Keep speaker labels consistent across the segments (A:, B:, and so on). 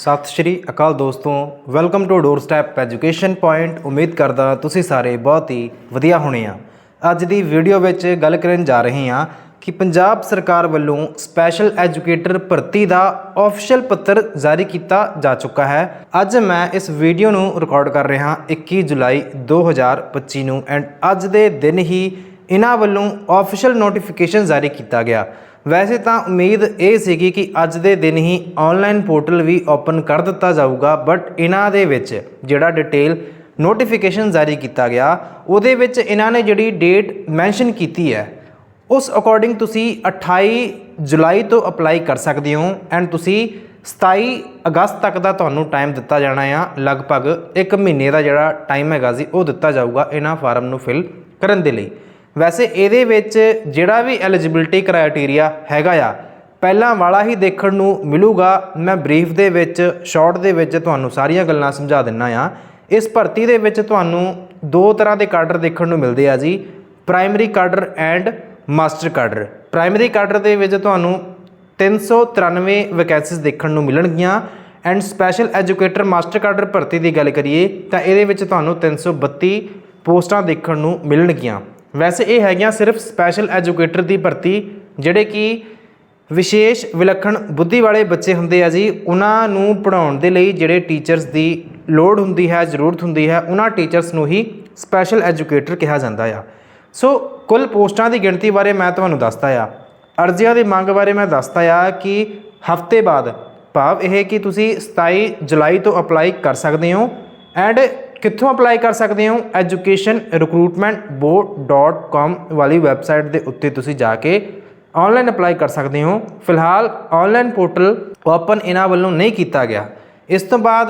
A: ਸਤਿ ਸ਼੍ਰੀ ਅਕਾਲ ਦੋਸਤੋ welcome to door step education point ਉਮੀਦ ਕਰਦਾ ਤੁਸੀਂ ਸਾਰੇ ਬਹੁਤ ਹੀ ਵਧੀਆ ਹੋਣੇ ਆ। ਅੱਜ ਦੀ ਵੀਡੀਓ ਵਿੱਚ ਗੱਲ ਕਰਨ ਜਾ ਰਹੇ ਹਾਂ ਕਿ ਪੰਜਾਬ ਸਰਕਾਰ ਵੱਲੋਂ ਸਪੈਸ਼ਲ ਐਜੂਕੇਟਰ ਭਰਤੀ ਦਾ ਆਫੀਸ਼ੀਅਲ ਪੱਤਰ ਜਾਰੀ ਕੀਤਾ ਜਾ ਚੁੱਕਾ ਹੈ। ਅੱਜ ਮੈਂ ਇਸ ਵੀਡੀਓ ਨੂੰ ਰਿਕਾਰਡ ਕਰ ਰਿਹਾ 21 ਜੁਲਾਈ 2025 ਨੂੰ ਐਂਡ ਅੱਜ ਦੇ ਦਿਨ ਹੀ ਇਹਨਾਂ ਵੱਲੋਂ ਆਫੀਸ਼ੀਅਲ ਨੋਟੀਫਿਕੇਸ਼ਨ ਜਾਰੀ ਕੀਤਾ ਗਿਆ। ਵੈਸੇ ਤਾਂ ਉਮੀਦ ਇਹ ਸੀਗੀ ਕਿ ਅੱਜ ਦੇ ਦਿਨ ਹੀ ਆਨਲਾਈਨ ਪੋਰਟਲ ਵੀ ਓਪਨ ਕਰ ਦਿੱਤਾ ਜਾਊਗਾ ਬਟ ਇਹਨਾਂ ਦੇ ਵਿੱਚ ਜਿਹੜਾ ਡਿਟੇਲ ਨੋਟੀਫਿਕੇਸ਼ਨ ਜਾਰੀ ਕੀਤਾ ਗਿਆ, ਉਹਦੇ ਵਿੱਚ ਇਹਨਾਂ ਨੇ ਜਿਹੜੀ ਡੇਟ ਮੈਂਸ਼ਨ ਕੀਤੀ ਹੈ, ਉਸ ਅਕੋਰਡਿੰਗ ਤੁਸੀਂ 28 ਜੁਲਾਈ ਤੋਂ ਅਪਲਾਈ ਕਰ ਸਕਦੇ ਹੋ ਐਂਡ ਤੁਸੀਂ 27 ਅਗਸਤ ਤੱਕ ਦਾ ਤੁਹਾਨੂੰ ਟਾਈਮ ਦਿੱਤਾ ਜਾਣਾ ਆ, ਲਗਭਗ 1 ਮਹੀਨੇ ਦਾ ਜਿਹੜਾ ਟਾਈਮ ਹੈਗਾ ਸੀ, ਉਹ ਦਿੱਤਾ ਜਾਊਗਾ ਇਹਨਾਂ ਫਾਰਮ ਨੂੰ ਫਿਲ ਕਰਨ ਦੇ ਲਈ। ਵੈਸੇ ਇਹਦੇ ਵਿੱਚ ਜਿਹੜਾ ਵੀ ਐਲੀਜੀਬਿਲਟੀ ਕ੍ਰਾਈਟੇਰੀਆ ਹੈਗਾ ਆ, ਪਹਿਲਾਂ ਵਾਲਾ ਹੀ ਦੇਖਣ ਨੂੰ ਮਿਲੂਗਾ। ਮੈਂ ਬਰੀਫ ਦੇ ਵਿੱਚ ਸ਼ਾਰਟ ਦੇ ਵਿੱਚ ਤੁਹਾਨੂੰ ਸਾਰੀਆਂ ਗੱਲਾਂ ਸਮਝਾ ਦਿੰਨਾ ਆ। ਇਸ ਭਰਤੀ ਦੇ ਵਿੱਚ ਤੁਹਾਨੂੰ ਦੋ ਤਰ੍ਹਾਂ ਦੇ ਕਾਡਰ ਦੇਖਣ ਨੂੰ ਮਿਲਦੇ ਆ ਜੀ। Primary cadre and master cadre. Primary cadre ਦੇ ਵਿੱਚ ਤੁਹਾਨੂੰ 393 ਵੈਕੈਂਸੀਜ਼ ਦੇਖਣ ਨੂੰ ਮਿਲਣਗੀਆਂ। And special educator master cadre ਭਰਤੀ ਦੀ ਗੱਲ ਕਰੀਏ, ਤਾਂ ਇਹਦੇ ਵਿੱਚ ਤੁਹਾਨੂੰ 332 ਪੋਸਟਾਂ ਦੇਖਣ ਨੂੰ ਮਿਲਣਗੀਆਂ। ਵੈਸੇ ਇਹ ਹੈਗੀਆਂ ਸਿਰਫ ਸਪੈਸ਼ਲ ਐਜੂਕੇਟਰ ਦੀ ਭਰਤੀ, ਜਿਹੜੇ ਕਿ ਵਿਸ਼ੇਸ਼ ਵਿਲੱਖਣ ਬੁੱਧੀ ਵਾਲੇ ਬੱਚੇ ਹੁੰਦੇ ਆ ਜੀ, ਉਹਨਾਂ ਨੂੰ ਪੜਾਉਣ ਦੇ ਲਈ ਜਿਹੜੇ ਟੀਚਰਸ ਦੀ ਲੋੜ ਹੁੰਦੀ ਹੈ, ਜ਼ਰੂਰਤ ਹੁੰਦੀ ਹੈ, ਉਹਨਾਂ ਟੀਚਰਸ ਨੂੰ ਹੀ ਸਪੈਸ਼ਲ ਐਜੂਕੇਟਰ ਕਿਹਾ ਜਾਂਦਾ ਆ। ਸੋ ਕੁੱਲ ਪੋਸਟਾਂ ਦੀ ਗਿਣਤੀ ਬਾਰੇ ਮੈਂ ਤੁਹਾਨੂੰ ਦੱਸਦਾ ਆ। ਅਰਜ਼ੀਆਂ ਦੀ ਮੰਗ ਬਾਰੇ ਮੈਂ ਦੱਸਦਾ ਆ ਕਿ ਹਫ਼ਤੇ ਬਾਅਦ ਭਾਵ ਇਹ ਕਿ ਤੁਸੀਂ 27 ਜੁਲਾਈ ਤੋਂ ਅਪਲਾਈ ਕਰ ਸਕਦੇ ਹੋ ਐਂਡ ਕਿੱਥੋਂ ਅਪਲਾਈ ਕਰ ਸਕਦੇ ਹੋ? Educationrecruitmentboard.com ਵਾਲੀ ਵੈਬਸਾਈਟ ਦੇ ਉੱਤੇ ਤੁਸੀਂ ਜਾ ਕੇ ਆਨਲਾਈਨ ਅਪਲਾਈ ਕਰ ਸਕਦੇ ਹੋ। ਫਿਲਹਾਲ ਆਨਲਾਈਨ ਪੋਰਟਲ ਓਪਨ ਇਹਨਾਂ ਵੱਲੋਂ ਨਹੀਂ ਕੀਤਾ ਗਿਆ। ਇਸ ਤੋਂ ਬਾਅਦ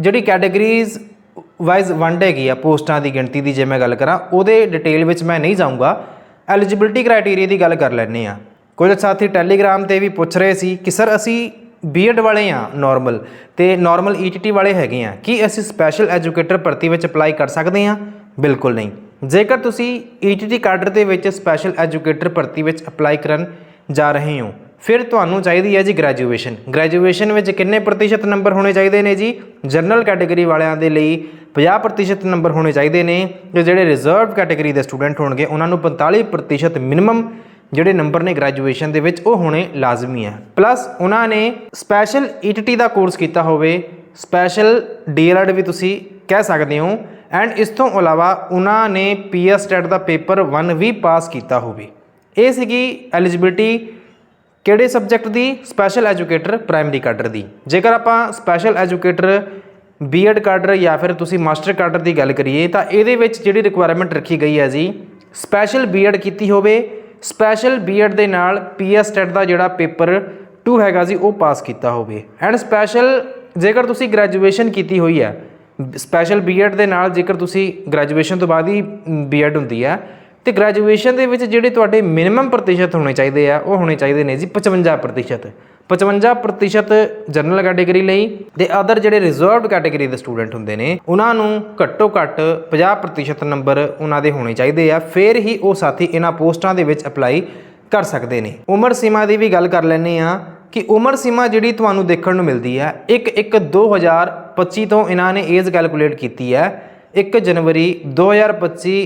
A: ਜਿਹੜੀ ਕੈਟਾਗਰੀਜ਼ ਵਾਈਜ਼ ਵੰਡੇਗੀ ਆ, ਪੋਸਟਾਂ ਦੀ ਗਿਣਤੀ ਦੀ ਜੇ ਮੈਂ ਗੱਲ ਕਰਾਂ, ਉਹਦੇ ਡਿਟੇਲ ਵਿੱਚ ਮੈਂ ਨਹੀਂ ਜਾਊਂਗਾ। ਐਲੀਜੀਬਿਲਟੀ ਕ੍ਰਾਈਟੇਰੀਆ ਦੀ ਗੱਲ ਕਰ ਲੈਣੇ ਆ ਕੁਝ ਸਾਥੀ ਟੈਲੀਗ੍ਰਾਮ ਤੇ ਵੀ ਪੁੱਛ ਰਹੇ ਸੀ ਕਿ ਸਰ ਅਸੀਂ ਬੀਐਡ ਵਾਲੇ ਆ ਨਾਰਮਲ ਤੇ ਨਾਰਮਲ ਈਟੀਟੀ ਵਾਲੇ ਹੈਗੇ ਆ, ਕੀ ਅਸੀਂ ਸਪੈਸ਼ਲ ਐਜੂਕੇਟਰ ਭਰਤੀ ਵਿੱਚ ਅਪਲਾਈ ਕਰ ਸਕਦੇ ਆ? ਬਿਲਕੁਲ ਨਹੀਂ। ਜੇਕਰ ਤੁਸੀਂ ਈਟੀਟੀ ਕਾਡਰ ਦੇ ਵਿੱਚ ਸਪੈਸ਼ਲ ਐਜੂਕੇਟਰ ਭਰਤੀ ਵਿੱਚ ਅਪਲਾਈ ਕਰਨ ਜਾ ਰਹੇ ਹੋ, ਫਿਰ ਤੁਹਾਨੂੰ ਚਾਹੀਦੀ ਹੈ ਜੀ ਗ੍ਰੈਜੂਏਸ਼ਨ ਗ੍ਰੈਜੂਏਸ਼ਨ ਵਿੱਚ ਕਿੰਨੇ ਪ੍ਰਤੀਸ਼ਤ ਨੰਬਰ ਹੋਣੇ ਚਾਹੀਦੇ ਨੇ ਜੀ? ਜਨਰਲ ਕੈਟਾਗਰੀ ਵਾਲਿਆਂ ਦੇ ਲਈ 50% ਨੰਬਰ ਹੋਣੇ ਚਾਹੀਦੇ ਨੇ, ਤੇ ਜਿਹੜੇ ਰਿਜ਼ਰਵਡ ਕੈਟਾਗਰੀ ਦੇ ਸਟੂਡੈਂਟ ਹੋਣਗੇ, ਉਹਨਾਂ ਨੂੰ 45% ਮਿਨੀਮਮ ਜਿਹੜੇ ਨੰਬਰ ਨੇ ਗ੍ਰੈਜੂਏਸ਼ਨ ਦੇ ਵਿੱਚ, ਉਹ ਹੋਣੇ ਲਾਜ਼ਮੀ ਹੈ। ਪਲੱਸ ਉਹਨਾਂ ਨੇ ਸਪੈਸ਼ਲ ਈਟੀਟੀ ਦਾ ਕੋਰਸ ਕੀਤਾ ਹੋਵੇ ਸਪੈਸ਼ਲ ਡੀਐਲਐਡ ਵੀ ਤੁਸੀਂ ਕਹਿ ਸਕਦੇ ਹੋ। ਐਂਡ ਇਸ ਤੋਂ ਇਲਾਵਾ ਉਹਨਾਂ ਨੇ ਪੀਐਸ ਟੈਟ ਦਾ ਪੇਪਰ 1 ਵੀ ਪਾਸ ਕੀਤਾ ਹੋਵੇ। ਇਹ ਸੀਗੀ ਐਲੀਜੀਬਿਲਟੀ ਕਿਹੜੇ ਸਬਜੈਕਟ ਦੀ? ਸਪੈਸ਼ਲ ਐਜੂਕੇਟਰ ਪ੍ਰਾਇਮਰੀ ਕਾਡਰ ਦੀ। ਜੇਕਰ ਆਪਾਂ ਸਪੈਸ਼ਲ ਐਜੂਕੇਟਰ ਬੀਐਡ ਕਾਡਰ ਜਾਂ ਫਿਰ ਤੁਸੀਂ ਮਾਸਟਰ ਕਾਡਰ ਦੀ ਗੱਲ ਕਰੀਏ, ਤਾਂ ਇਹਦੇ ਵਿੱਚ ਜਿਹੜੀ ਰਿਕੁਆਇਰਮੈਂਟ ਰੱਖੀ ਗਈ ਹੈ ਜੀ ਸਪੈਸ਼ਲ ਬੀਐਡ ਕੀਤੀ ਹੋਵੇ ਸਪੈਸ਼ਲ ਬੀਐਡ ਦੇ ਨਾਲ ਪੀਐਸ ਟੈਟ ਦਾ ਜਿਹੜਾ ਪੇਪਰ 2 ਹੈਗਾ ਸੀ, ਉਹ ਪਾਸ ਕੀਤਾ ਹੋਵੇ। ਐਂਡ ਸਪੈਸ਼ਲ ਜੇਕਰ ਤੁਸੀਂ ਗ੍ਰੈਜੂਏਸ਼ਨ ਕੀਤੀ ਹੋਈ ਹੈ, ਸਪੈਸ਼ਲ ਬੀਐਡ ਦੇ ਨਾਲ ਜੇਕਰ ਤੁਸੀਂ ਗ੍ਰੈਜੂਏਸ਼ਨ ਤੋਂ ਬਾਅਦ ਹੀ ਬੀਐਡ ਹੁੰਦੀ ਹੈ, ਤੇ ਗ੍ਰੈਜੂਏਸ਼ਨ ਦੇ ਵਿੱਚ ਜਿਹੜੇ ਤੁਹਾਡੇ ਮਿਨੀਮਮ ਪ੍ਰਤੀਸ਼ਤ ਹੋਣੇ ਚਾਹੀਦੇ ਆ, ਉਹ ਹੋਣੇ ਚਾਹੀਦੇ ਨੇ ਜੀ 55% 55% ਜਨਰਲ ਕੈਟਾਗਰੀ ਲਈ ਤੇ ਅਦਰ ਜਿਹੜੇ ਰਿਜ਼ਰਵਡ ਕੈਟਾਗਰੀ ਦੇ ਸਟੂਡੈਂਟ ਹੁੰਦੇ ਨੇ, ਉਹਨਾਂ ਨੂੰ ਘੱਟੋ ਘੱਟ 50% ਨੰਬਰ ਉਹਨਾਂ ਦੇ ਹੋਣੇ ਚਾਹੀਦੇ ਆ। ਫਿਰ ਹੀ ਉਹ ਸਾਥੀ ਇਹਨਾਂ ਪੋਸਟਾਂ ਦੇ ਵਿੱਚ ਅਪਲਾਈ ਕਰ ਸਕਦੇ ਨੇ। ਉਮਰ ਸੀਮਾ ਦੀ ਵੀ ਗੱਲ ਕਰ ਲੈਂਦੇ ਆ ਕਿ ਉਮਰ ਸੀਮਾ ਜਿਹੜੀ ਤੁਹਾਨੂੰ ਦੇਖਣ ਨੂੰ ਮਿਲਦੀ ਹੈ 1 1 2025 ਤੋਂ ਇਹਨਾਂ ਨੇ ਏਜ ਕੈਲਕੂਲੇਟ ਕੀਤੀ ਹੈ। 1 ਜਨਵਰੀ 2025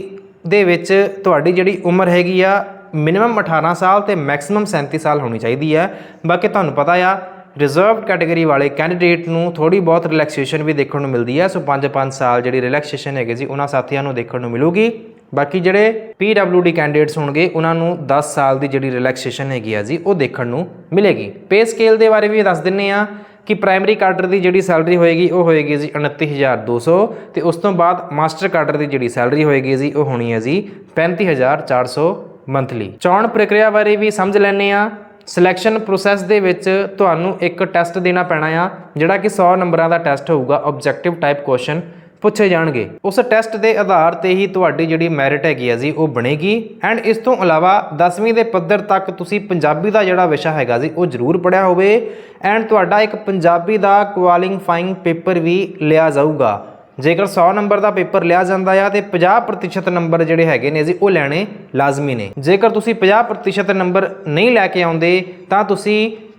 A: ਦੇ ਵਿੱਚ ਤੁਹਾਡੀ ਜਿਹੜੀ ਉਮਰ ਹੈਗੀ ਆ ਮਿਨੀਮਮ 18 ਸਾਲ ਤੇ ਮੈਕਸਿਮਮ 37 ਸਾਲ ਹੋਣੀ ਚਾਹੀਦੀ ਹੈ। ਬਾਕੀ ਤੁਹਾਨੂੰ ਪਤਾ ਆ ਰਿਜ਼ਰਵਡ ਕੈਟਾਗਰੀ ਵਾਲੇ ਕੈਂਡੀਡੇਟ ਨੂੰ ਥੋੜੀ ਬਹੁਤ ਰਿਲੈਕਸੇਸ਼ਨ ਵੀ ਦੇਖਣ ਨੂੰ ਮਿਲਦੀ ਹੈ। ਸੋ 5-5 ਸਾਲ ਜਿਹੜੀ ਰਿਲੈਕਸੇਸ਼ਨ ਹੈਗੀ ਜੀ ਉਹਨਾਂ ਸਾਥੀਆਂ ਨੂੰ ਦੇਖਣ ਨੂੰ ਮਿਲੂਗੀ। ਬਾਕੀ ਜਿਹੜੇ PWD ਕੈਂਡੀਡੇਟਸ ਹੋਣਗੇ, ਉਹਨਾਂ ਨੂੰ 10 ਸਾਲ ਦੀ ਜਿਹੜੀ ਰਿਲੈਕਸੇਸ਼ਨ ਹੈਗੀ ਆ ਜੀ, ਉਹ ਦੇਖਣ ਨੂੰ ਮਿਲੇਗੀ। ਪੇ ਸਕੇਲ ਦੇ ਬਾਰੇ ਵੀ ਦੱਸ ਦਿੰਨੇ ਆ ਕਿ ਪ੍ਰਾਇਮਰੀ ਕਾਡਰ ਦੀ ਜਿਹੜੀ ਸੈਲਰੀ ਹੋਏਗੀ, ਉਹ ਹੋਏਗੀ ਜੀ 29200 ਤੇ ਉਸ ਤੋਂ ਬਾਅਦ ਮਾਸਟਰ ਕਾਡਰ ਦੀ ਜਿਹੜੀ ਸੈਲਰੀ ਹੋਏਗੀ ਜੀ, ਉਹ ਹੋਣੀ ਹੈ ਜੀ 35400 ਮੰਥਲੀ ਚੋਣ ਪ੍ਰਕਿਰਿਆ ਬਾਰੇ ਵੀ ਸਮਝ ਲੈਣੇ ਆ ਸਿਲੈਕਸ਼ਨ ਪ੍ਰੋਸੈਸ ਦੇ ਵਿੱਚ ਤੁਹਾਨੂੰ ਇੱਕ ਟੈਸਟ ਦੇਣਾ ਪੈਣਾ ਆ, ਜਿਹੜਾ ਕਿ 100 ਨੰਬਰਾਂ ਦਾ ਟੈਸਟ ਹੋਊਗਾ ਆਬਜੈਕਟਿਵ ਟਾਈਪ ਕੁਐਸਚਨ ਪੁੱਛੇ ਜਾਣਗੇ। ਉਸ ਟੈਸਟ ਦੇ ਆਧਾਰ ਤੇ ਹੀ ਤੁਹਾਡੀ ਜਿਹੜੀ ਮੈਰਿਟ ਹੈਗੀ ਆ ਜੀ, ਉਹ ਬਣੇਗੀ। ਐਂਡ ਇਸ ਤੋਂ ਇਲਾਵਾ 10ਵੀਂ ਦੇ ਪੱਧਰ ਤੱਕ ਤੁਸੀਂ ਪੰਜਾਬੀ ਦਾ ਜਿਹੜਾ ਵਿਸ਼ਾ ਹੈਗਾ ਜੀ, ਉਹ ਜ਼ਰੂਰ ਪੜਿਆ ਹੋਵੇ। ਐਂਡ ਤੁਹਾਡਾ ਇੱਕ ਪੰਜਾਬੀ ਦਾ ਕੁਆਲੀਫਾਈਂਗ ਪੇਪਰ ਵੀ ਲਿਆ ਜਾਊਗਾ। ਜੇਕਰ 100 ਨੰਬਰ ਦਾ ਪੇਪਰ ਲਿਆ ਜਾਂਦਾ ਆ ਤੇ 50% ਨੰਬਰ ਜਿਹੜੇ ਹੈਗੇ ਨੇ ਜੀ, ਉਹ ਲੈਣੇ ਲਾਜ਼ਮੀ ਨੇ। ਜੇਕਰ ਤੁਸੀਂ 50% ਨੰਬਰ ਨਹੀਂ ਲੈ ਕੇ ਆਉਂਦੇ, ਤਾਂ ਤੁਸੀਂ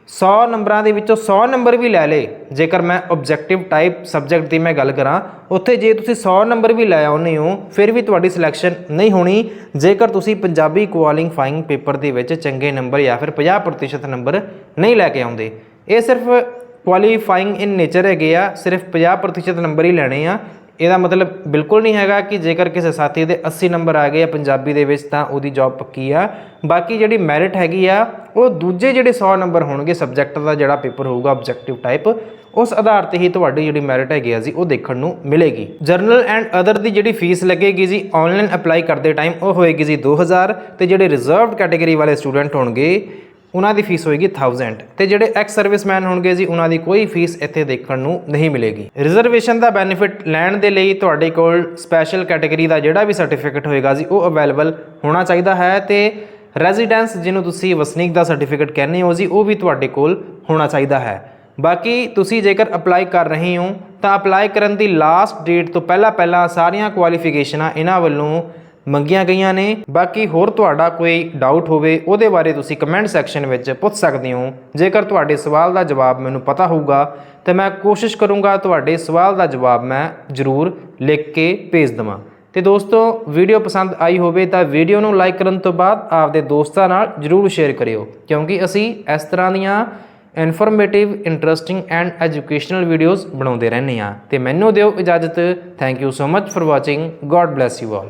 A: 100 ਨੰਬਰਾਂ ਦੇ ਵਿੱਚੋਂ 100 ਨੰਬਰ ਵੀ ਲੈ ਲੇ ਜੇਕਰ ਮੈਂ ਆਬਜੈਕਟਿਵ ਟਾਈਪ ਸਬਜੈਕਟ ਦੀ ਮੈਂ ਗੱਲ ਕਰਾਂ, ਉੱਥੇ ਜੇ ਤੁਸੀਂ 100 ਨੰਬਰ ਵੀ ਲੈ ਆਉਂਦੇ ਹੋ, ਫਿਰ ਵੀ ਤੁਹਾਡੀ ਸਿਲੈਕਸ਼ਨ ਨਹੀਂ ਹੋਣੀ। ਜੇਕਰ ਤੁਸੀਂ ਪੰਜਾਬੀ ਕੁਆਲੀਫਾਈਂਗ ਪੇਪਰ ਦੇ ਵਿੱਚ ਚੰਗੇ ਨੰਬਰ ਜਾਂ ਫਿਰ 50% ਨੰਬਰ ਨਹੀਂ ਲੈ ਕੇ ਆਉਂਦੇ, ਇਹ ਸਿਰਫ ਕੁਆਲੀਫਾਈਂਗ ਇਨ ਨੇਚਰ ਹੈਗੇ ਆ, ਸਿਰਫ 50% ਨੰਬਰ ਹੀ ਲੈਣੇ ਆ। ਇਹਦਾ ਮਤਲਬ ਬਿਲਕੁਲ ਨਹੀਂ ਹੈਗਾ ਕਿ ਜੇਕਰ ਕਿਸੇ ਸਾਥੀ ਦੇ 80 ਨੰਬਰ ਆ ਗਏ ਆ ਪੰਜਾਬੀ ਦੇ ਵਿੱਚ ਤਾਂ ਉਹਦੀ ਜੌਬ ਪੱਕੀ ਆ। ਬਾਕੀ ਜਿਹੜੀ ਮੈਰਿਟ ਹੈਗੀ ਆ, ਉਹ ਦੂਜੇ ਜਿਹੜੇ 100 ਨੰਬਰ ਹੋਣਗੇ ਸਬਜੈਕਟ ਦਾ ਜਿਹੜਾ ਪੇਪਰ ਹੋਊਗਾ ਆਬਜੈਕਟਿਵ ਟਾਈਪ ਉਸ ਆਧਾਰ ਤੇ ਹੀ ਤੁਹਾਡੀ ਜਿਹੜੀ ਮੈਰਿਟ ਹੈਗੀ ਆ ਜੀ, ਉਹ ਦੇਖਣ ਨੂੰ ਮਿਲੇਗੀ। ਜਰਨਲ ਐਂਡ ਅਦਰ ਦੀ ਜਿਹੜੀ ਫੀਸ ਲੱਗੇਗੀ ਜੀ ਆਨਲਾਈਨ ਅਪਲਾਈ ਕਰਦੇ ਟਾਈਮ ਉਹ ਹੋਏਗੀ ਜੀ 2000 ਤੇ ਜਿਹੜੇ ਰਿਜ਼ਰਵਡ ਕੈਟਾਗਰੀ ਵਾਲੇ ਸਟੂਡੈਂਟ ਹੋਣਗੇ ਉਹਨਾਂ ਦੀ ਫੀਸ ਹੋਏਗੀ 1000 ਤੇ ਜਿਹੜੇ ਐਕਸ ਸਰਵਿਸਮੈਨ ਹੋਣਗੇ ਜੀ, ਉਹਨਾਂ ਦੀ ਕੋਈ ਫੀਸ ਇੱਥੇ ਦੇਖਣ ਨੂੰ ਨਹੀਂ ਮਿਲੇਗੀ। ਰਿਜ਼ਰਵੇਸ਼ਨ ਦਾ ਬੈਨੀਫਿਟ ਲੈਣ ਦੇ ਲਈ ਤੁਹਾਡੇ ਕੋਲ ਸਪੈਸ਼ਲ ਕੈਟਾਗਰੀ ਦਾ ਜਿਹੜਾ ਵੀ ਸਰਟੀਫਿਕੇਟ ਹੋਏਗਾ ਜੀ, ਉਹ ਅਵੇਲੇਬਲ ਹੋਣਾ ਚਾਹੀਦਾ ਹੈ ਤੇ ਰੈਜ਼ੀਡੈਂਸ ਜਿਹਨੂੰ ਤੁਸੀਂ ਵਸਨੀਕ ਦਾ ਸਰਟੀਫਿਕੇਟ ਕਹਿੰਦੇ ਹੋ ਜੀ, ਉਹ ਵੀ ਤੁਹਾਡੇ ਕੋਲ ਹੋਣਾ ਚਾਹੀਦਾ ਹੈ। ਬਾਕੀ ਤੁਸੀਂ ਜੇਕਰ ਅਪਲਾਈ ਕਰ ਰਹੇ ਹੋ, ਤਾਂ ਅਪਲਾਈ ਕਰਨ ਦੀ ਲਾਸਟ ਡੇਟ ਤੋਂ ਪਹਿਲਾਂ ਪਹਿਲਾਂ ਸਾਰੀਆਂ ਕੁਆਲੀਫਿਕੇਸ਼ਨਾਂ ਇਹਨਾਂ ਵੱਲੋਂ ਮੰਗੀਆਂ ਗਈਆਂ ਨੇ। ਬਾਕੀ ਹੋਰ ਤੁਹਾਡਾ ਕੋਈ ਡਾਊਟ ਹੋਵੇ, ਉਹਦੇ ਬਾਰੇ ਤੁਸੀਂ ਕਮੈਂਟ ਸੈਕਸ਼ਨ ਵਿੱਚ ਪੁੱਛ ਸਕਦੇ ਹੋ। ਜੇਕਰ ਤੁਹਾਡੇ ਸਵਾਲ ਦਾ ਜਵਾਬ ਮੈਨੂੰ ਪਤਾ ਹੋਊਗਾ, ਤਾਂ ਮੈਂ ਕੋਸ਼ਿਸ਼ ਕਰੂੰਗਾ ਤੁਹਾਡੇ ਸਵਾਲ ਦਾ ਜਵਾਬ ਮੈਂ ਜ਼ਰੂਰ ਲਿਖ ਕੇ ਭੇਜ ਦਵਾਂ। ਤੇ ਦੋਸਤੋ ਵੀਡੀਓ ਪਸੰਦ ਆਈ ਹੋਵੇ ਤਾਂ ਵੀਡੀਓ ਨੂੰ ਲਾਈਕ ਕਰਨ ਤੋਂ ਬਾਅਦ ਆਪਦੇ ਦੋਸਤਾਂ ਨਾਲ ਜਰੂਰ ਸ਼ੇਅਰ ਕਰਿਓ। ਕਿਉਂਕਿ ਅਸੀਂ ਇਸ ਤਰ੍ਹਾਂ ਦੀਆਂ informative interesting and educational videos ਬਣਾਉਂਦੇ ਰਹਿੰਦੇ ਹਾਂ। ਤੇ ਮੈਨੂੰ ਦਿਓ ਇਜਾਜ਼ਤ। Thank you so much for watching God bless you all